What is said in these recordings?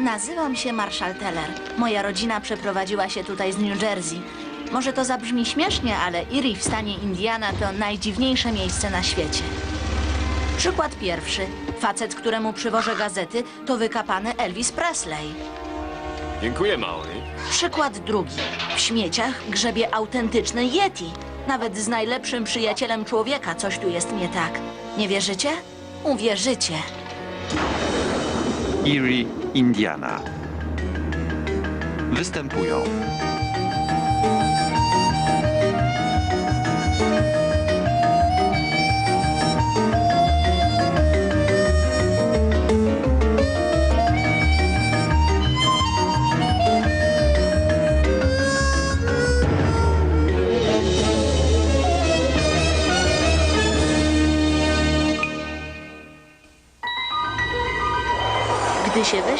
Nazywam się Marshall Teller. Moja rodzina przeprowadziła się tutaj z New Jersey. Może to zabrzmi śmiesznie, ale Erie w stanie Indiana to najdziwniejsze miejsce na świecie. Przykład pierwszy. Facet, któremu przywożę gazety, to wykapany Elvis Presley. Dziękuję, mały. Przykład drugi. W śmieciach grzebie autentyczny Yeti. Nawet z najlepszym przyjacielem człowieka coś tu jest nie tak. Nie wierzycie? Uwierzycie. Erie, Indiana. Występują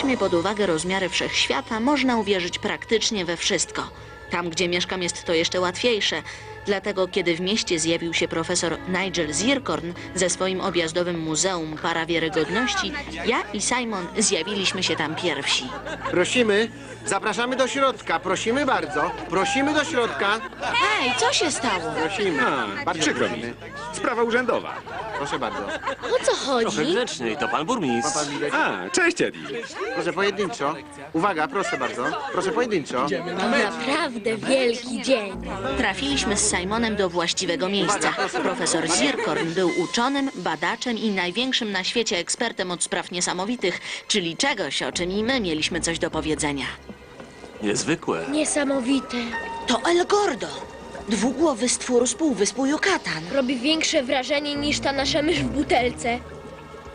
weźmie pod uwagę rozmiary wszechświata, można uwierzyć praktycznie we wszystko. Tam, gdzie mieszkam, jest to jeszcze łatwiejsze. Dlatego, kiedy w mieście zjawił się profesor Nigel Zirkorn ze swoim objazdowym muzeum parawiarygodności, ja i Simon zjawiliśmy się tam pierwsi. Prosimy, zapraszamy do środka, prosimy bardzo. Prosimy do środka. Hej, co się stało? Prosimy. A, Bardzo przykro mi. prosimy. Sprawa urzędowa. Proszę bardzo. O co Trochę chodzi? grzeczniej, to pan Ma burmistrz. pan bilet? A, cześć, Eddie. Proszę pojedynczo. Uwaga, proszę bardzo. Proszę pojedynczo. To naprawdę wielki dzień. Trafiliśmy z Simonem do właściwego miejsca. Profesor Zirkorn był uczonym, badaczem i największym na świecie ekspertem od spraw niesamowitych, czyli czegoś, o czym i my mieliśmy coś do powiedzenia. Niezwykłe. Niesamowite. To El Gordo, dwugłowy stwór z półwyspu Yucatan. Robi większe wrażenie niż ta nasza mysz w butelce.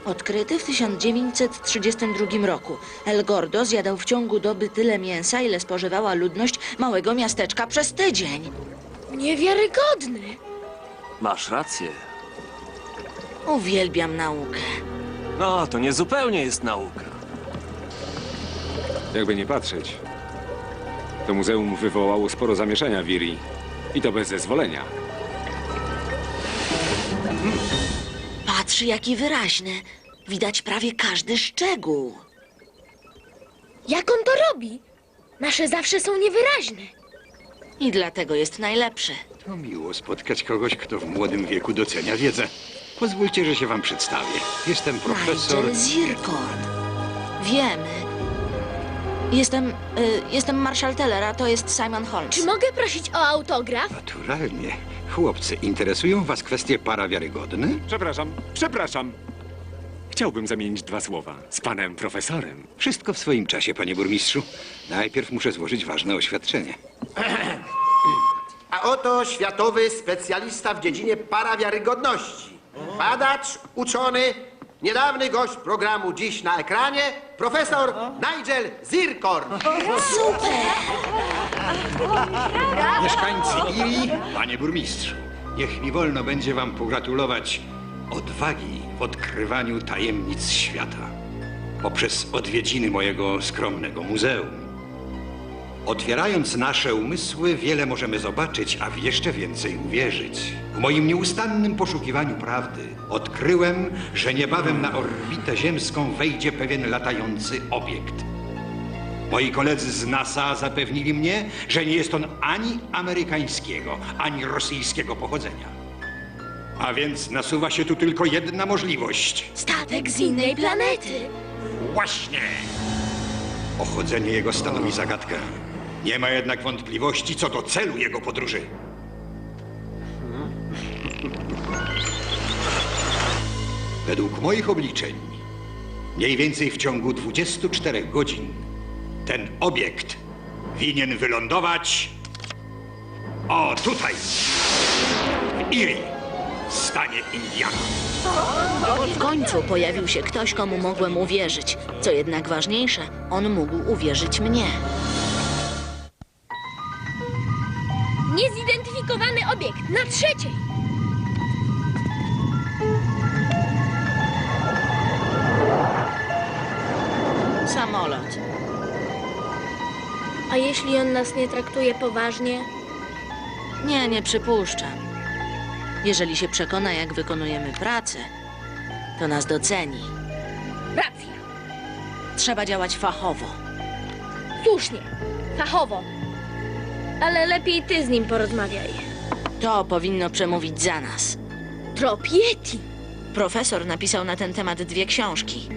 Odkryty w 1932 roku. El Gordo zjadał w ciągu doby tyle mięsa, ile spożywała ludność małego miasteczka przez tydzień. Niewiarygodne. Masz rację. Uwielbiam naukę. No, to nie zupełnie jest nauka. Jakby nie patrzeć, to muzeum wywołało sporo zamieszania w Erie. I to bez zezwolenia. Patrz, jaki wyraźny. Widać prawie każdy szczegół. Jak on to robi? Nasze zawsze są niewyraźne. I dlatego jest najlepszy. To miło spotkać kogoś, kto w młodym wieku docenia wiedzę. Pozwólcie, że się wam przedstawię. Jestem profesor. Nigel Zirkorn. Wiemy. Jestem, y, jestem Marshall Teller, a to jest Simon Holmes. Czy mogę prosić o autograf? Naturalnie. Chłopcy, interesują was kwestie parawiarygodne? Przepraszam, przepraszam. Chciałbym zamienić dwa słowa z panem profesorem. Wszystko w swoim czasie, panie burmistrzu. Najpierw muszę złożyć ważne oświadczenie. A oto światowy specjalista w dziedzinie parawiarygodności. Badacz, uczony, niedawny gość programu Dziś na ekranie, profesor Nigel Zirkorn. Mieszkańcy Iri, panie burmistrzu, niech mi wolno będzie wam pogratulować odwagi w odkrywaniu tajemnic świata poprzez odwiedziny mojego skromnego muzeum. Otwierając nasze umysły, wiele możemy zobaczyć, a w jeszcze więcej uwierzyć. W moim nieustannym poszukiwaniu prawdy odkryłem, że niebawem na orbitę ziemską wejdzie pewien latający obiekt. Moi koledzy z NASA zapewnili mnie, że nie jest on ani amerykańskiego, ani rosyjskiego pochodzenia. A więc nasuwa się tu tylko jedna możliwość. Statek z innej planety. Właśnie! Pochodzenie jego stanowi zagadkę. Nie ma jednak wątpliwości co do celu jego podróży. Według moich obliczeń, mniej więcej w ciągu 24 godzin, ten obiekt winien wylądować. O, tutaj! W w stanie Indiana. W końcu pojawił się ktoś, komu mogłem uwierzyć. Co jednak ważniejsze, on mógł uwierzyć mnie. Niezidentyfikowany obiekt na trzeciej. Samolot. A jeśli on nas nie traktuje poważnie? Nie, nie przypuszczam. Jeżeli się przekona, jak wykonujemy pracę, to nas doceni. Racja. trzeba działać fachowo. Słusznie, fachowo. Ale lepiej ty z nim porozmawiaj. To powinno przemówić za nas. Trop Yeti. Profesor napisał na ten temat dwie książki.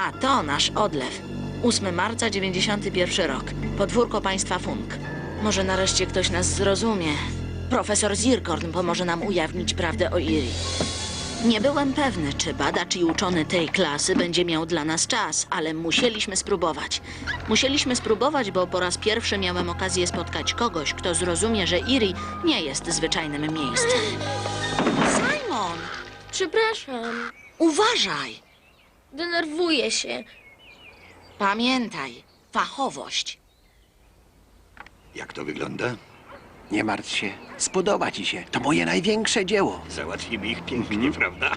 A to nasz odlew. 8 marca 91 rok. Podwórko państwa Funk. Może nareszcie ktoś nas zrozumie. Profesor Zirkorn pomoże nam ujawnić prawdę o Iri. Nie byłem pewny, czy badacz i uczony tej klasy będzie miał dla nas czas, ale musieliśmy spróbować. Musieliśmy spróbować, bo po raz pierwszy miałem okazję spotkać kogoś, kto zrozumie, że Iri nie jest zwyczajnym miejscem. Simon! Przepraszam. Uważaj! Denerwuję się. Pamiętaj, fachowość. Jak to wygląda? Nie martw się, spodoba ci się. To moje największe dzieło. Załatwimy ich pięknie, prawda?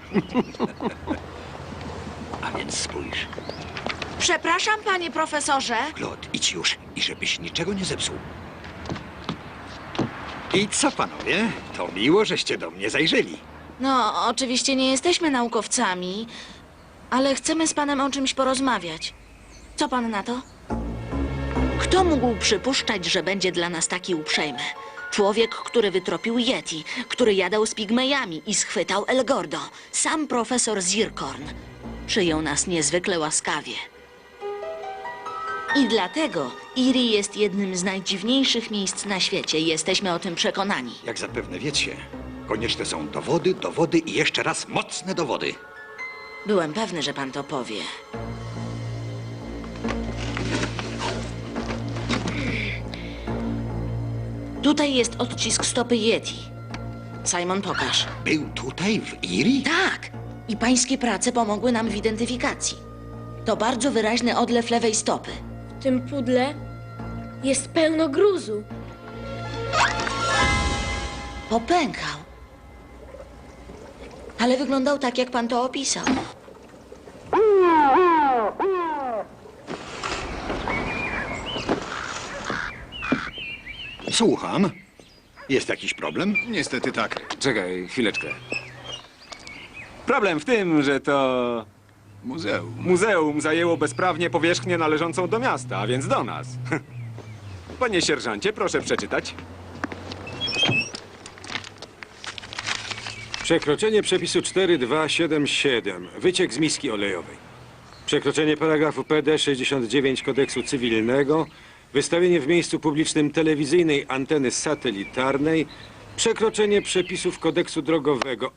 A więc spójrz. Przepraszam, panie profesorze. Klot, idź już i żebyś niczego nie zepsuł. I co, panowie? To miło, żeście do mnie zajrzeli. No, oczywiście nie jesteśmy naukowcami, ale chcemy z panem o czymś porozmawiać. Co pan na to? Kto mógł przypuszczać, że będzie dla nas taki uprzejmy? Człowiek, który wytropił Yeti, który jadał z pigmejami i schwytał El Gordo. Sam profesor Zirkorn. Przyjął nas niezwykle łaskawie. I dlatego Iri jest jednym z najdziwniejszych miejsc na świecie. Jesteśmy o tym przekonani. Jak zapewne wiecie, konieczne są dowody, dowody i jeszcze raz mocne dowody. Byłem pewny, że pan to powie. Tutaj jest odcisk stopy Yeti. Simon, pokaż. Był tutaj, w Iri? Tak! I pańskie prace pomogły nam w identyfikacji. To bardzo wyraźny odlew lewej stopy. W tym pudle jest pełno gruzu. Popękał. Ale wyglądał tak, jak pan to opisał. Słucham. Jest jakiś problem? Niestety tak. Czekaj, chwileczkę. Problem w tym, że to Muzeum. muzeum zajęło bezprawnie powierzchnię należącą do miasta, a więc do nas. Panie sierżancie, proszę przeczytać. Przekroczenie przepisu 4277. Wyciek z miski olejowej. Przekroczenie paragrafu PD 69 kodeksu cywilnego. Wystawienie w miejscu publicznym telewizyjnej anteny satelitarnej. Przekroczenie przepisów kodeksu drogowego.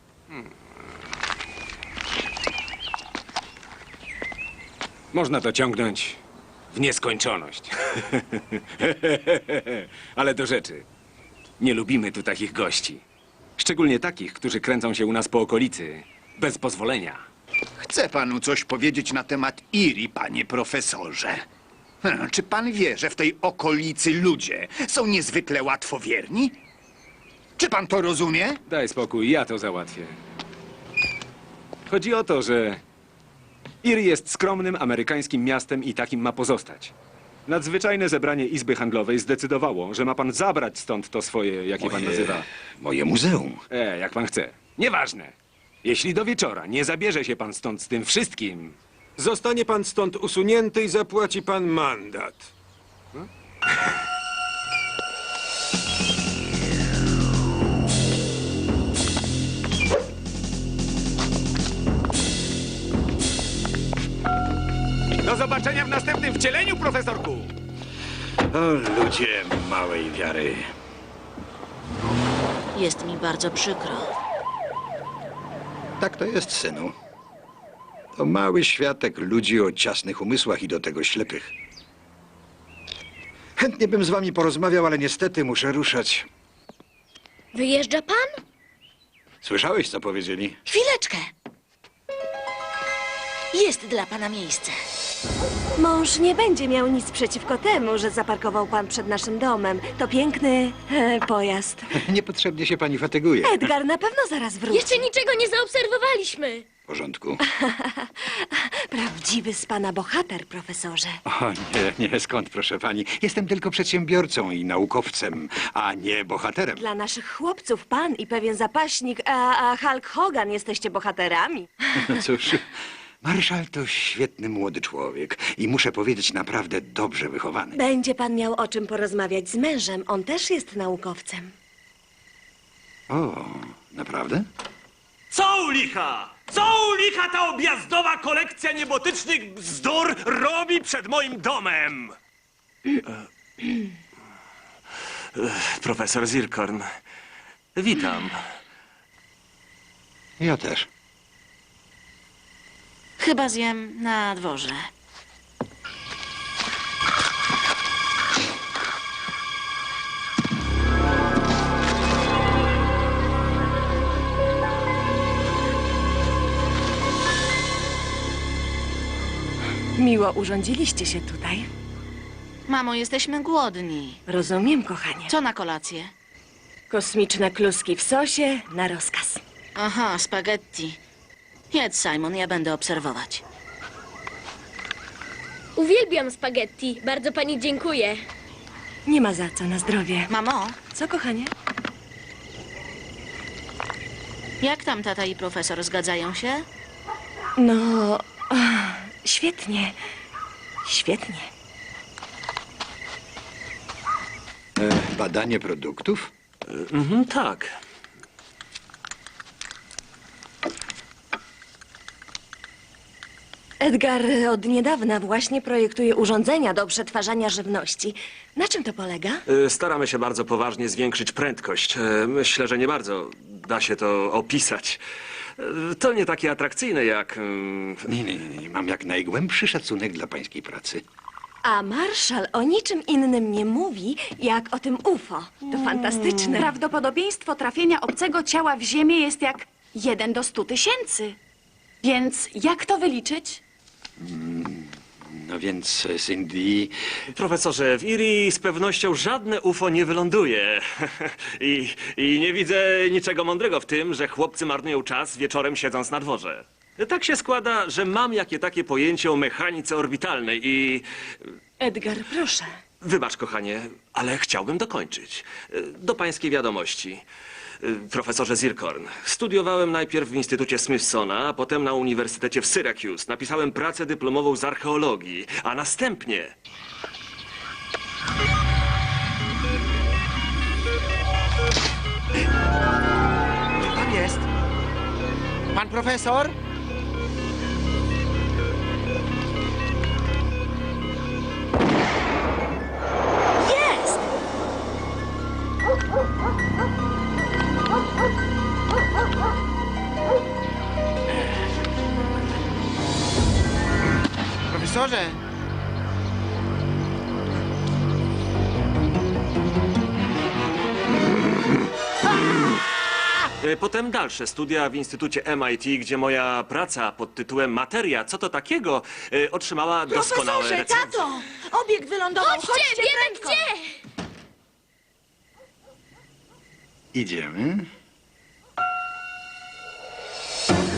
Można to ciągnąć w nieskończoność. Ale do rzeczy. Nie lubimy tu takich gości. Szczególnie takich, którzy kręcą się u nas po okolicy bez pozwolenia. Chce panu coś powiedzieć na temat Iri, panie profesorze? Hm, Czy pan wie, że w tej okolicy ludzie są niezwykle łatwowierni? Czy pan to rozumie? Daj spokój, ja to załatwię. Chodzi o to, że Erie jest skromnym amerykańskim miastem i takim ma pozostać. Nadzwyczajne zebranie Izby Handlowej zdecydowało, że ma pan zabrać stąd to swoje, jakie pan nazywa. Moje muzeum. E, jak pan chce. Nieważne. Jeśli do wieczora nie zabierze się pan stąd z tym wszystkim, Zostanie pan stąd usunięty i zapłaci pan mandat. do zobaczenia w następnym wcieleniu, profesorku! O, ludzie małej wiary. Jest mi bardzo przykro. Tak to jest, synu. To mały światek ludzi o ciasnych umysłach i do tego ślepych. Chętnie bym z wami porozmawiał, ale niestety muszę ruszać. Wyjeżdża pan? Słyszałeś, co powiedzieli? Chwileczkę! Jest dla pana miejsce. Mąż nie będzie miał nic przeciwko temu, że zaparkował pan przed naszym domem. To piękny e, pojazd. Niepotrzebnie się pani fatyguje. Edgar na pewno zaraz wróci. Jeszcze niczego nie zaobserwowaliśmy. W porządku. Prawdziwy z pana bohater, profesorze. O nie, nie, skąd, proszę pani? Jestem tylko przedsiębiorcą i naukowcem, a nie bohaterem. Dla naszych chłopców pan i pewien zapaśnik, a, a Hulk Hogan jesteście bohaterami. No cóż, Marszal to świetny młody człowiek i muszę powiedzieć naprawdę dobrze wychowany. Będzie pan miał o czym porozmawiać z mężem. On też jest naukowcem. O, naprawdę? Co u licha? Co u licha ta objazdowa kolekcja niebotycznych bzdur robi przed moim domem? Profesor Zirkorn. Witam. Ja też. Chyba zjem na dworze. Miło urządziliście się tutaj. Mamo, jesteśmy głodni. Rozumiem, kochanie. Co na kolację? Kosmiczne kluski w sosie na rozkaz. Aha, spaghetti. Jedz, Simon, ja będę obserwować. Uwielbiam spaghetti. Bardzo pani dziękuję. Nie ma za co, na zdrowie. Mamo, Co, kochanie? jak tam tata i profesor zgadzają się? No, ach, świetnie. Świetnie. E, badanie produktów? Mhm, tak. Edgar od niedawna właśnie projektuje urządzenia do przetwarzania żywności. Na czym to polega? Y, Staramy się bardzo poważnie zwiększyć prędkość. Y, Myślę, że nie bardzo da się to opisać. Y, To nie takie atrakcyjne jak. mm, Nie, nie, nie, nie. Mam jak najgłębszy szacunek dla pańskiej pracy. A Marszal o niczym innym nie mówi, jak o tym UFO. To fantastyczne. Prawdopodobieństwo trafienia obcego ciała w Ziemię jest jak 1 do 100 tysięcy. Więc jak to wyliczyć? No więc, e, Cindy, Profesorze, w Irii z pewnością żadne UFO nie wyląduje. I, I nie widzę niczego mądrego w tym, że chłopcy marnują czas wieczorem siedząc na dworze. Tak się składa, że mam jakie takie pojęcie o mechanice orbitalnej i. Edgar, proszę. Wybacz, kochanie, ale chciałbym dokończyć. Do pańskiej wiadomości. Profesorze Zirkorn, studiowałem najpierw w Instytucie Smithsona, a potem na Uniwersytecie w Syracuse. Napisałem pracę dyplomową z archeologii, a następnie Tam jest. Pan profesor? Profesorze! E, Potem dalsze studia w Instytucie MIT, gdzie moja praca pod tytułem Materia, co to takiego, e, otrzymała doskonałe recenzje. tato! Obiekt wylądował! Chodźcie, wiemy gdzie! idziemy?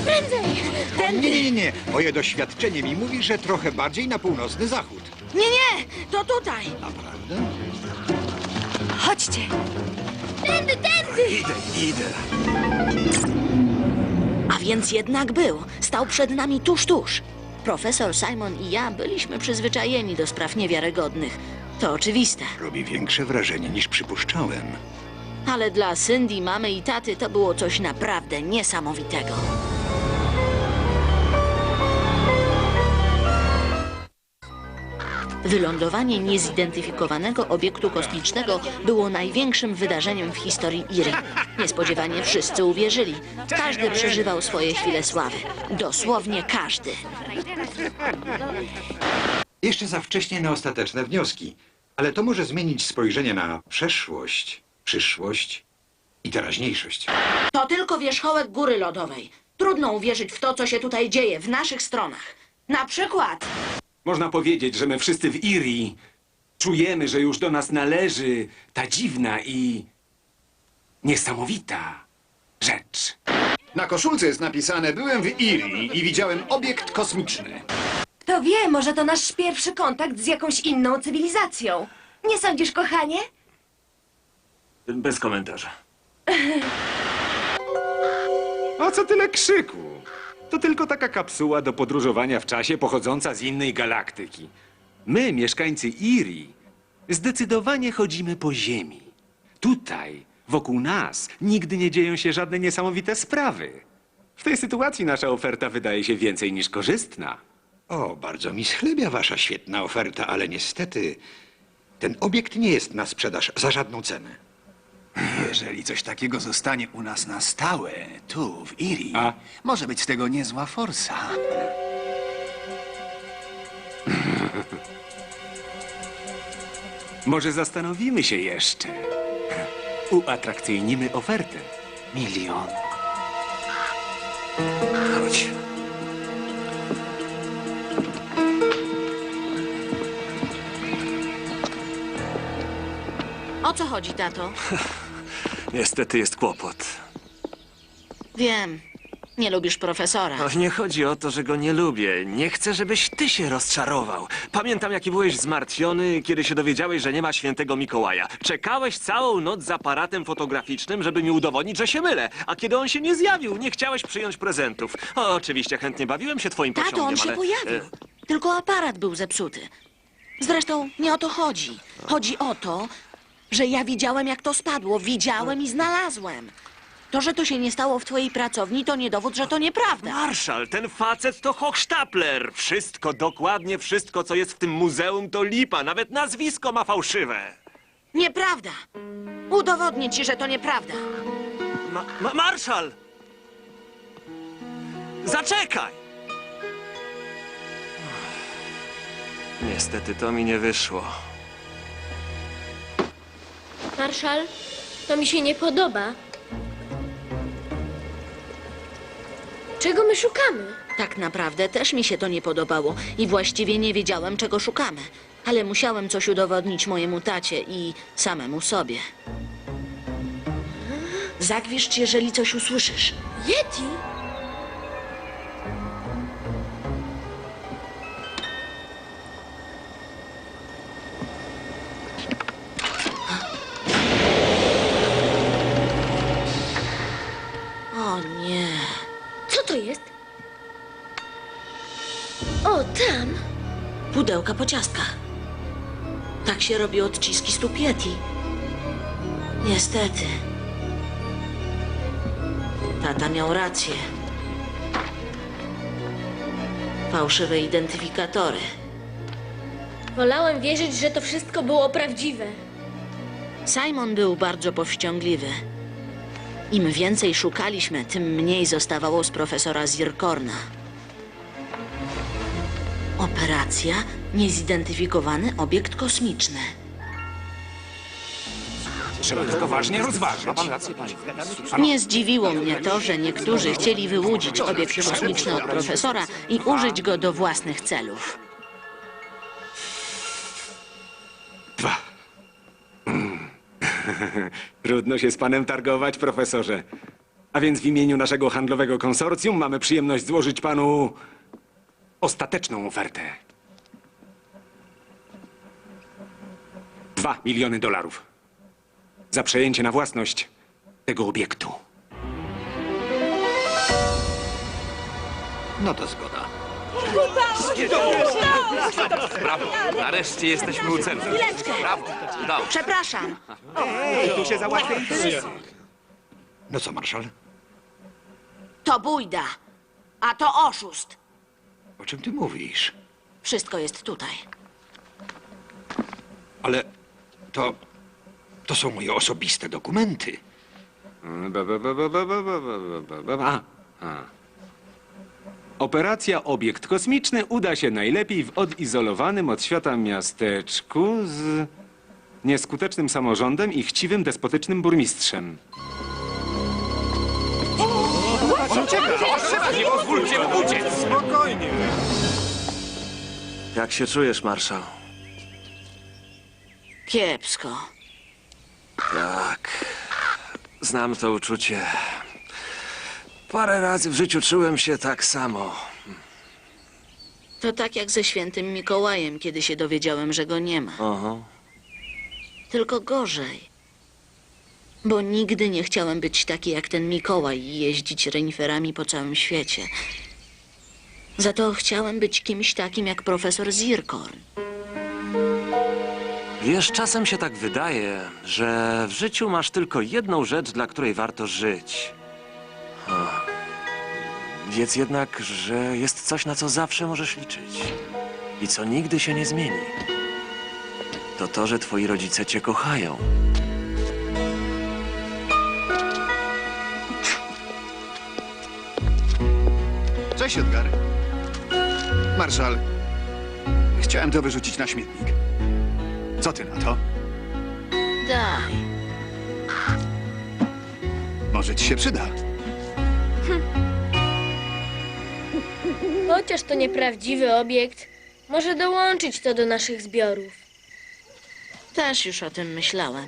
Prędzej! Nie, nie, nie, nie. Moje doświadczenie mi mówi, że trochę bardziej na północny zachód. Nie, nie! To tutaj! Naprawdę? Chodźcie. Tędy, tędy! Idę, idę. A więc jednak był. Stał przed nami tuż, tuż. Profesor Simon i ja byliśmy przyzwyczajeni do spraw niewiarygodnych. To oczywiste. Robi większe wrażenie niż przypuszczałem. Ale dla Cindy, mamy i taty to było coś naprawdę niesamowitego. Wylądowanie niezidentyfikowanego obiektu kosmicznego było największym wydarzeniem w historii Iry. Niespodziewanie wszyscy uwierzyli. Każdy przeżywał swoje chwile sławy. Dosłownie każdy. Jeszcze za wcześnie na ostateczne wnioski, ale to może zmienić spojrzenie na przeszłość, przyszłość i teraźniejszość. To tylko wierzchołek góry lodowej. Trudno uwierzyć w to, co się tutaj dzieje w naszych stronach. Na przykład Można powiedzieć, że my wszyscy w Irii czujemy, że już do nas należy ta dziwna i niesamowita rzecz. Na koszulce jest napisane byłem w Irii i widziałem obiekt kosmiczny. Kto wie, może to nasz pierwszy kontakt z jakąś inną cywilizacją. Nie sądzisz, kochanie? Bez komentarza. A co tyle krzyku? To tylko taka kapsuła do podróżowania w czasie pochodząca z innej galaktyki. My, mieszkańcy Irii, zdecydowanie chodzimy po Ziemi. Tutaj, wokół nas, nigdy nie dzieją się żadne niesamowite sprawy. W tej sytuacji nasza oferta wydaje się więcej niż korzystna. O, bardzo mi schlebia wasza świetna oferta, ale niestety ten obiekt nie jest na sprzedaż za żadną cenę. Jeżeli coś takiego zostanie u nas na stałe, tu, w Irii, A? może być z tego niezła forsa. Może zastanowimy się jeszcze. Uatrakcyjnimy ofertę. Milion. Chodź. O co chodzi, tato? Niestety jest kłopot. Wiem. Nie lubisz profesora. No, nie chodzi o to, że go nie lubię. Nie chcę, żebyś ty się rozczarował. Pamiętam, jaki byłeś zmartwiony, kiedy się dowiedziałeś, że nie ma świętego Mikołaja. Czekałeś całą noc z aparatem fotograficznym, żeby mi udowodnić, że się mylę. A kiedy on się nie zjawił, nie chciałeś przyjąć prezentów. O, oczywiście, chętnie bawiłem się twoim Tato, pociągiem, on się ale... pojawił. e, Tylko aparat był zepsuty. Zresztą nie o to chodzi. Chodzi o to, że ja widziałem, jak to spadło. Widziałem i znalazłem. To, że to się nie stało w twojej pracowni, to nie dowód, że to nieprawda. Marszal, ten facet to Hochstapler. Wszystko, dokładnie wszystko, co jest w tym muzeum, to lipa. Nawet nazwisko ma fałszywe. Nieprawda. Udowodnię ci, że to nieprawda. Ma, ma, marszal! Zaczekaj! Niestety to mi nie wyszło. Marszal, to mi się nie podoba. Czego my szukamy? Tak naprawdę też mi się to nie podobało i właściwie nie wiedziałem, czego szukamy. Ale musiałem coś udowodnić mojemu tacie i samemu sobie. Zagwiszcz, jeżeli coś usłyszysz. Yeti? Pudełka po ciastkach. Tak się robi odciski stóp Yeti. Niestety. Tata miał rację. Fałszywe identyfikatory. Wolałem wierzyć, że to wszystko było prawdziwe. Simon był bardzo powściągliwy. Im więcej szukaliśmy, tym mniej zostawało z profesora Zirkorna. Operacja Niezidentyfikowany obiekt kosmiczny. Trzeba to poważnie rozważyć. Nie zdziwiło mnie to, że niektórzy chcieli wyłudzić obiekt kosmiczny od profesora i użyć go do własnych celów. Dwa. Trudno się z panem targować, profesorze. A więc w imieniu naszego handlowego konsorcjum mamy przyjemność złożyć panu ostateczną ofertę. Dwa miliony dolarów. Za przejęcie na własność tego obiektu. No to zgoda. Brawo! Nareszcie jesteśmy u celu. Chwileczkę! Brawo! Udało. Przepraszam. Tu się załatwia No co, marszal? To bójda, a to oszust. O czym ty mówisz? Wszystko jest tutaj. Ale to... to są moje osobiste dokumenty. Ba, ba, ba, ba, ba, ba, ba, ba, ba, ba. A, a. Operacja Obiekt Kosmiczny uda się najlepiej w odizolowanym od świata miasteczku z nieskutecznym samorządem i chciwym, despotycznym burmistrzem. Nie pozwólcie mu uciec! Jak się czujesz, marszał? Kiepsko. Tak. Znam to uczucie. Parę razy w życiu czułem się tak samo. To tak jak ze świętym Mikołajem, kiedy się dowiedziałem, że go nie ma. Tylko gorzej. Bo nigdy nie chciałem być taki jak ten Mikołaj i jeździć reniferami po całym świecie. Za to chciałem być kimś takim jak profesor Zirkorn. Wiesz, czasem się tak wydaje, że w życiu masz tylko jedną rzecz, dla której warto żyć. O. Wiedz jednak, że jest coś, na co zawsze możesz liczyć i co nigdy się nie zmieni. To to, że twoi rodzice cię kochają. Cześć, Edgar. Marszal, chciałem to wyrzucić na śmietnik. Co ty na to? Daj. Może ci się przyda. Chociaż to nieprawdziwy obiekt, może dołączyć to do naszych zbiorów. Też już o tym myślałem.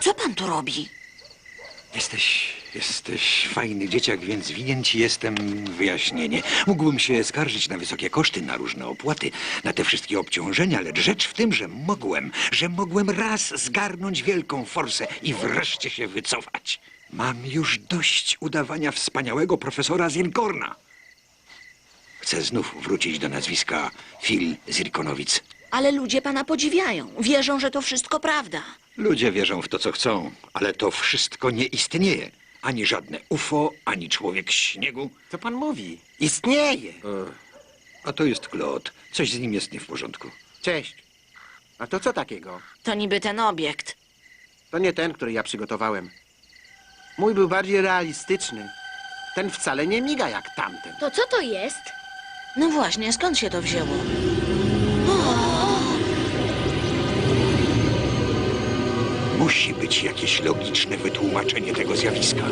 Co pan tu robi? Jesteś, jesteś fajny dzieciak, więc winien ci jestem wyjaśnienie. Mógłbym się skarżyć na wysokie koszty, na różne opłaty, na te wszystkie obciążenia, lecz rzecz w tym, że mogłem, że mogłem raz zgarnąć wielką forsę i wreszcie się wycofać. Mam już dość udawania wspaniałego profesora Zirkorna. Chcę znów wrócić do nazwiska Phil Zirkonowic. Ale ludzie pana podziwiają. Wierzą, że to wszystko prawda. Ludzie wierzą w to, co chcą, ale to wszystko nie istnieje. Ani żadne UFO, ani człowiek śniegu. Co pan mówi? Istnieje. A to jest Claude. Coś z nim jest nie w porządku. Cześć. A to co takiego? To niby ten obiekt. To nie ten, który ja przygotowałem. Mój był bardziej realistyczny. Ten wcale nie miga jak tamten. To co to jest? No właśnie, skąd się to wzięło? Musi być jakieś logiczne wytłumaczenie tego zjawiska.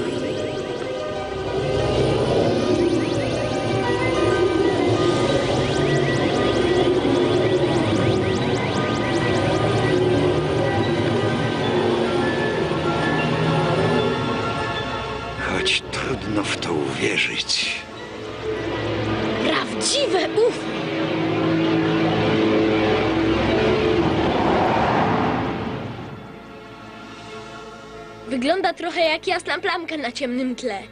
Jak jasna plamka na ciemnym tle.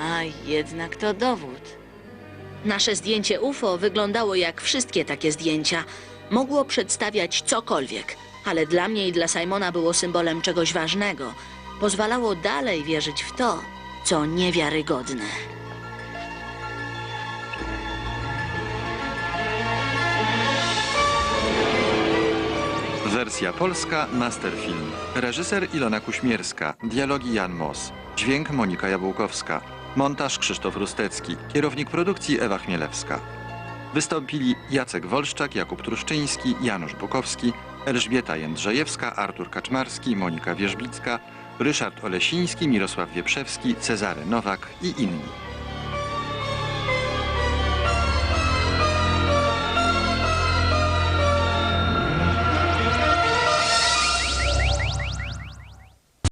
A jednak to dowód. Nasze zdjęcie UFO wyglądało jak wszystkie takie zdjęcia. Mogło przedstawiać cokolwiek, ale dla mnie i dla Simona było symbolem czegoś ważnego. Pozwalało dalej wierzyć w to, co niewiarygodne. Wersja polska Masterfilm. Reżyser Ilona Kuśmierska. Dialogi Jan Mos. Dźwięk Monika Jabłkowska. Montaż Krzysztof Rustecki. Kierownik produkcji Ewa Chmielewska. Wystąpili Jacek Wolszczak, Jakub Truszczyński, Janusz Bukowski, Elżbieta Jędrzejewska, Artur Kaczmarski, Monika Wierzbicka, Ryszard Olesiński, Mirosław Wieprzewski, Cezary Nowak i inni.